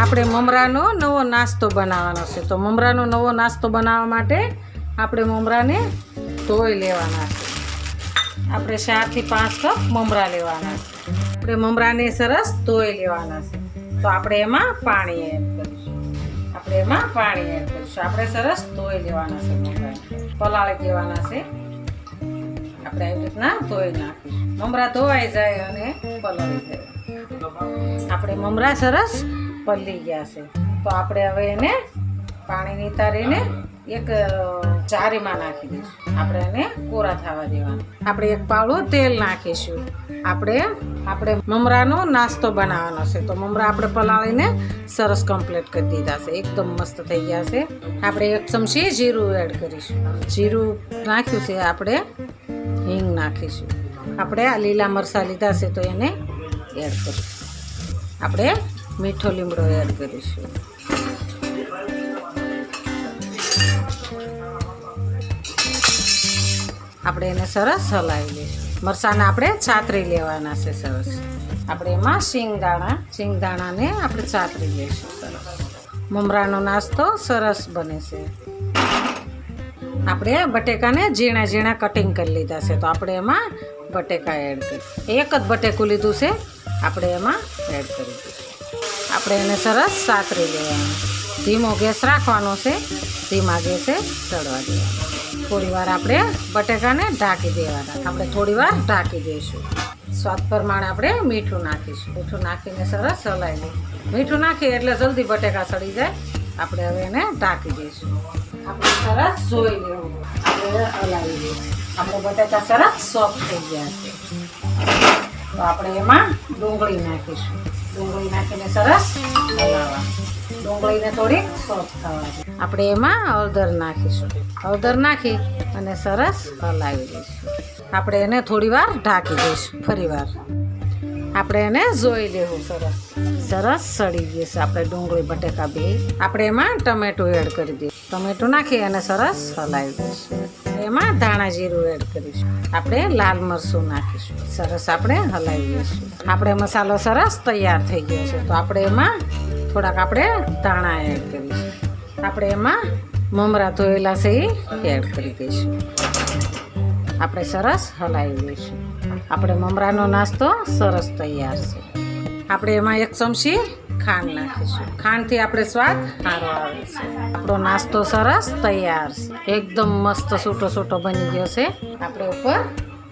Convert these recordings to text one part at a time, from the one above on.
આપણે મમરાનો નવો નાસ્તો બનાવવાનો છે. તો મમરાનો નવો નાસ્તો બનાવવા માટે આપણે મમરાને ધોઈ લેવાના છે. આપણે ચારથી પાંચ કપ મમરા લેવાના છે. આપણે મમરાને સરસ ધોઈ લેવાના છે. તો આપણે એમાં પાણી એડ કરીશું. આપણે એમાં પાણી એડ કરીશું. આપણે સરસ ધોઈ લેવાના છે મમરાને. પલાળી દેવાના છે. આપણે આવી રીતના ધોઈ નાખીશું. મમરા ધોવાઈ જાય અને પલાળી જાય આપણે મમરા સરસ પલળી ગયા છે. તો આપણે હવે એને પાણી નીતારીને એક જારીમાં નાખી દઈશું. આપણે એને કોરા થવા દેવાના. આપણે એક પાવડું તેલ નાખીશું. આપણે આપણે મમરાનો નાસ્તો બનાવવાનો છે. તો મમરા આપણે પલાળીને સરસ કમ્પ્લીટ કરી દીધા છે. એકદમ મસ્ત થઈ ગયા છે. આપણે એક ચમચી જીરું એડ કરીશું. જીરું નાખ્યું છે, આપણે હિંગ નાખીશું. આપણે આ લીલા મરચાં લીધા છે, તો એને એડ કરીશું. આપણે મીઠો લીમડો એડ કરીશું. આપણે એને સરસ હલાવી લઈશું. મરસાને આપણે છાતરી લેવાના છે સરસ. આપણે એમાં શિંગદાણા, શિંગદાણાને આપણે છાતરી લઈશું સરસ. મમરાનો નાસ્તો સરસ બને છે. આપણે બટેકાને ઝીણા ઝીણા કટિંગ કરી લીધા છે. તો આપણે એમાં બટેકા એડ કરી એક જ બટેકું લીધું છે. આપણે એમાં એડ કરી દઈશું. આપણે એને સરસ સાતરી લેવાનું. ધીમો ગેસ રાખવાનો છે. ધીમા ગેસે ચડવા દેવાનું. થોડી વાર આપણે બટેકાને ઢાંકી દેવાના. આપણે થોડી વાર ઢાંકી દઈશું. સ્વાદ પ્રમાણે આપણે મીઠું નાખીશું. મીઠું નાખીને સરસ હલાવી દઈએ મીઠું નાખીએ એટલે જલ્દી બટેકા સડી જાય. આપણે હવે એને ઢાંકી દઈશું. આપણે સરસ જોઈ લેવું. આપણે હલાવી દઈશું આપણે બટેકા સરસ સોફ્ટ થઈ ગયા છે. તો આપણે એમાં ડુંગળી નાખીશું. ડુંગળી નાખીને સરસ હલાવવા ડુંગળીને થોડી સોફ્ટ થવા દે આપણે એમાં હળદર નાખીશું. હળદર નાખી અને સરસ હલાવી દઈશું. આપણે એને થોડી વાર ઢાંકી દઈશું ફરીવાર આપણે એને જોઈ લેવું સરસ. સરસ સડી છે આપણે ડુંગળી, બટેકા બે. આપણે એમાં ટમેટું એડ કરી દઈશું. ટમેટું નાખી અને સરસ હલાવી દઈશું. એમાં ધાણા જીરું એડ કરીશું. આપણે લાલ મરચું નાખીશું. સરસ આપણે હલાવી દઈશું આપણે મસાલો સરસ તૈયાર થઈ ગયો છે. તો આપણે એમાં થોડાક આપણે ધાણા એડ કરીશું. આપણે એમાં મમરા ધોયેલા છે એ એડ કરી દઈશું. આપણે સરસ હલાવી દઈશું આપણે મમરાનો નાસ્તો સરસ તૈયાર છે. આપણે એમાં એક ચમચી ખાંડ નાખીશું. ખાંડથી આપણે સ્વાદ સારો આવે છે. આપણો નાસ્તો સરસ, તૈયાર છે. એકદમ મસ્ત સૂટો સૂટો બની ગયો છે. આપણે ઉપર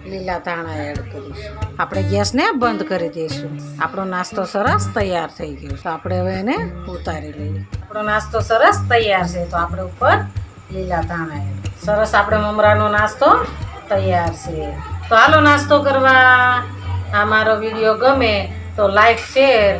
લીલા ધાણા એડ કરીશું. આપણે ગેસને બંધ કરી દઈશું. આપણો નાસ્તો સરસ તૈયાર થઈ ગયો તો આપણે હવે એને ઉતારી લઈએ. આપણો નાસ્તો સરસ તૈયાર છે. તો આપણે ઉપર લીલા ધાણા એડ સરસ આપણે મમરાનો નાસ્તો તૈયાર છે. તો હાલો નાસ્તો કરવા. આ મારો વીડિયો ગમે તો લાઈક, શેર